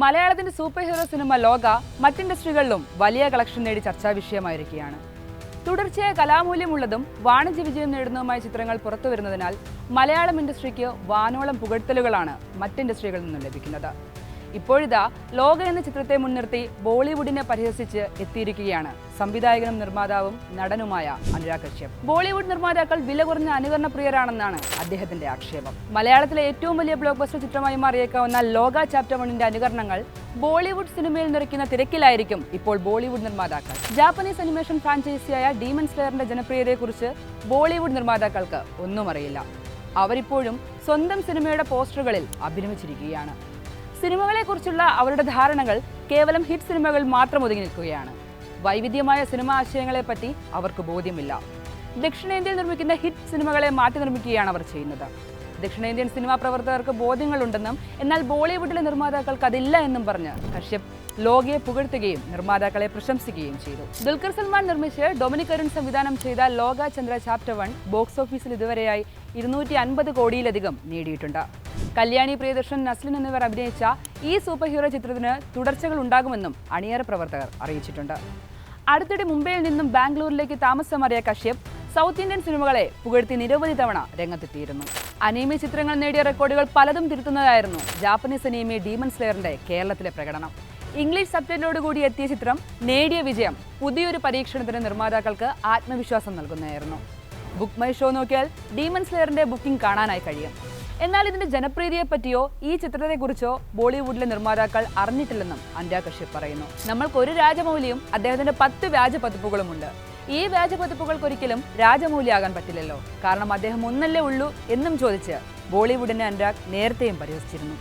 മലയാളത്തിന്റെ super hero cinema ലോക മറ്റിൻഡസ്ട്രികളിലും വലിയ കളക്ഷൻ നേടി ചർച്ചാ വിഷയമായിരിക്കുകയാണ്. തുടർച്ചയായ കലാമൂല്യമുള്ളതും വാണിജ്യ വിജയം നേടുന്നതുമായ ചിത്രങ്ങൾ പുറത്തു വരുന്നതിനാൽ മലയാളം ഇൻഡസ്ട്രിക്ക് വാനോളം പുകഴ്ത്തലുകളാണ് മറ്റ് ഇൻഡസ്ട്രികളിൽ നിന്നും ലഭിക്കുന്നത്. ഇപ്പോഴിതാ ലോക എന്ന ചിത്രത്തെ മുൻനിർത്തി ബോളിവുഡിനെ പരിഹസിച്ച് എത്തിയിരിക്കുകയാണ്. സംവിധായകനും നിർമ്മാതാവും നടനുമായ അനുരാഗ് കശ്യപ്. ബോളിവുഡ് നിർമ്മാതാക്കൾ വില കുറഞ്ഞ അനുകരണ പ്രിയരാണെന്നാണ് അദ്ദേഹത്തിന്റെ ആക്ഷേപം. മലയാളത്തിലെ ഏറ്റവും വലിയ ബ്ലോക്ക് ബസ്റ്റർ ചിത്രമായി മാറിയേക്കാവുന്ന ലോക ചാപ്റ്റർ വണ്ണിന്റെ അനുകരണങ്ങൾ ബോളിവുഡ് സിനിമയിൽ നിറയ്ക്കുന്ന തിരക്കിലായിരിക്കും ഇപ്പോൾ ബോളിവുഡ് നിർമ്മാതാക്കൾ. ജാപ്പനീസ് അനിമേഷൻ ഫ്രാഞ്ചൈസിയായ ഡീമൺ സ്ലെയറിന്റെ ജനപ്രിയതയെക്കുറിച്ച് ബോളിവുഡ് നിർമ്മാതാക്കൾക്ക് ഒന്നും അറിയില്ല. അവരിപ്പോഴും സ്വന്തം സിനിമയുടെ പോസ്റ്ററുകളിൽ അഭിനമിച്ചിരിക്കുകയാണ് സിനിമകളെക്കുറിച്ചുള്ള അവരുടെ ധാരണകൾ കേവലം ഹിറ്റ് സിനിമകൾ മാത്രം ഒതുങ്ങി നിൽക്കുകയാണ്. വൈവിധ്യമായ സിനിമാ ആശയങ്ങളെപ്പറ്റി അവർക്ക് ബോധ്യമില്ല. ദക്ഷിണേന്ത്യയിൽ നിർമ്മിക്കുന്ന ഹിറ്റ് സിനിമകളെ മാറ്റി നിർമ്മിക്കുകയാണ് അവർ ചെയ്യുന്നത്. ദക്ഷിണേന്ത്യൻ സിനിമാ പ്രവർത്തകർക്ക് ബോധ്യങ്ങളുണ്ടെന്നും എന്നാൽ ബോളിവുഡിലെ നിർമ്മാതാക്കൾക്ക് അതില്ല എന്നും പറഞ്ഞ് കശ്യപ് ലോകയെ പുകഴ്ത്തുകയും നിർമ്മാതാക്കളെ പ്രശംസിക്കുകയും ചെയ്തു. ദുൽഖർ സൽമാൻ നിർമ്മിച്ച് ഡൊമിനിക് അരുൺ സംവിധാനം ചെയ്ത ലോക ചന്ദ്ര ചാപ്റ്റർ വൺ ബോക്സ് ഓഫീസിൽ ഇതുവരെയായി ഇരുന്നൂറ്റി അൻപത് കോടിയിലധികം നേടിയിട്ടുണ്ട്. കല്യാണി പ്രിയദർശൻ നസ്ലിൻ എന്നിവർ അഭിനയിച്ച ഈ സൂപ്പർ ഹീറോ ചിത്രത്തിന് തുടർച്ചകൾ ഉണ്ടാകുമെന്നും അണിയറ പ്രവർത്തകർ അറിയിച്ചിട്ടുണ്ട്. അടുത്തിടെ മുംബൈയിൽ നിന്നും ബാംഗ്ലൂരിലേക്ക് താമസം മാറിയ കശ്യപ് സൗത്ത് ഇന്ത്യൻ സിനിമകളെ പുകഴ്ത്തി നിരവധി തവണ രംഗത്തെത്തിയിരുന്നു. അനീമി ചിത്രങ്ങൾ നേടിയ റെക്കോർഡുകൾ പലതും തിരുത്തുന്നതായിരുന്നു ജാപ്പനീസ് അനീമി ഡീമൻ സ്ലെയറിന്റെ കേരളത്തിലെ പ്രകടനം. ഇംഗ്ലീഷ് സബ്ജക്റ്റിനോട് കൂടി എത്തിയ ചിത്രം നേടിയ വിജയം പുതിയൊരു പരീക്ഷണത്തിന് നിർമ്മാതാക്കൾക്ക് ആത്മവിശ്വാസം നൽകുന്നതായിരുന്നു. ബുക്ക് മൈ ഷോ നോക്കിയാൽ ഡീമൺ സ്ലെയറിന്റെ ബുക്കിംഗ് കാണാനായി കഴിയും. എന്നാൽ ഇതിന്റെ ജനപ്രീതിയെ പറ്റിയോ ഈ ചിത്രത്തെക്കുറിച്ചോ ബോളിവുഡിലെ നിർമ്മാതാക്കൾ അറിഞ്ഞിട്ടില്ലെന്നും അൻഡ്യ കശ്യപ് പറയുന്നു. നമ്മൾക്ക് ഒരു രാജമൗലിയും അദ്ദേഹത്തിന്റെ പത്ത് വ്യാജ പതിപ്പുകളുമുണ്ട് ഈ വ്യാജ പതിപ്പുകൾക്കൊരിക്കലും രാജമൗലിയാകാൻ പറ്റില്ലല്ലോ. കാരണം അദ്ദേഹം ഒന്നല്ലേ ഉള്ളൂ എന്നും ചോദിച്ച് ബോളിവുഡിനെ അനുരാഗ് നേരത്തെയും പരിഹസിച്ചിരുന്നു.